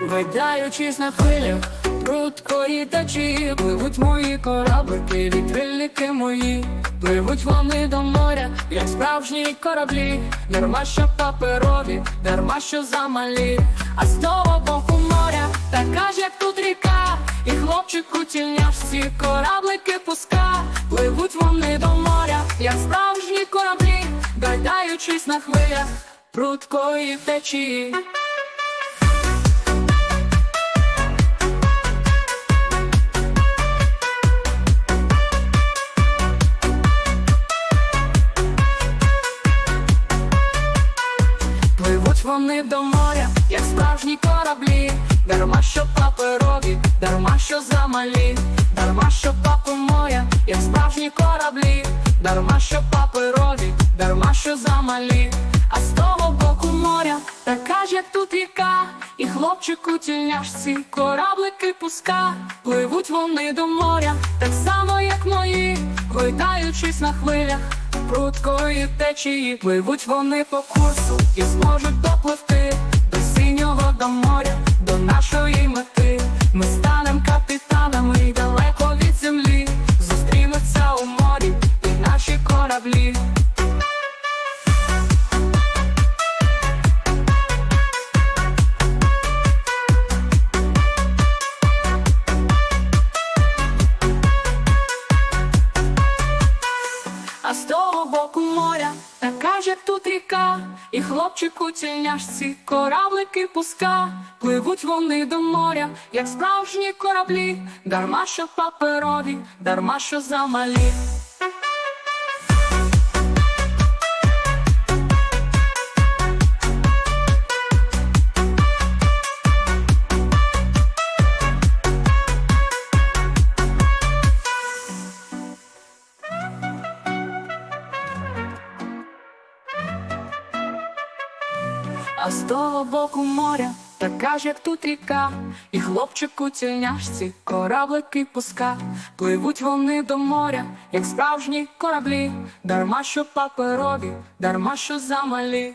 видаючись на хвилях, прудкої течії, пливуть мої кораблики, вітрильники мої, пливуть вони до моря, як справжні кораблі, дарма що паперові, дарма що замалі, а з того боку моря, така ж як тут ріка, і хлопчик у тільняшці кораблики пуска, пливуть вони до моря, як справжні кораблі, гайдаючись на хвилях, прудкої течії. Вони до моря, як справжні кораблі, дарма що паперові, дарма що замалі, дарма що папу моя, як справжні кораблі, дарма що паперові, дарма що замалі, а з того боку моря, така ж як тут ріка, і хлопчик у тільняшці, кораблики пуска, пливуть вони до моря, так само, як мої, гойдаючись на хвилях прудкої течії пливуть вони по курсу і зможуть допливти до синього до моря, тут ріка, і хлопчик у тільняшці, кораблики пуска, пливуть вони до моря, як справжні кораблі, дарма що паперові, дарма що замалі. А з того боку моря, така ж як тут ріка, і хлопчик у тільняшці, кораблики пуска, пливуть вони до моря, як справжні кораблі, дарма що паперові, дарма що замалі.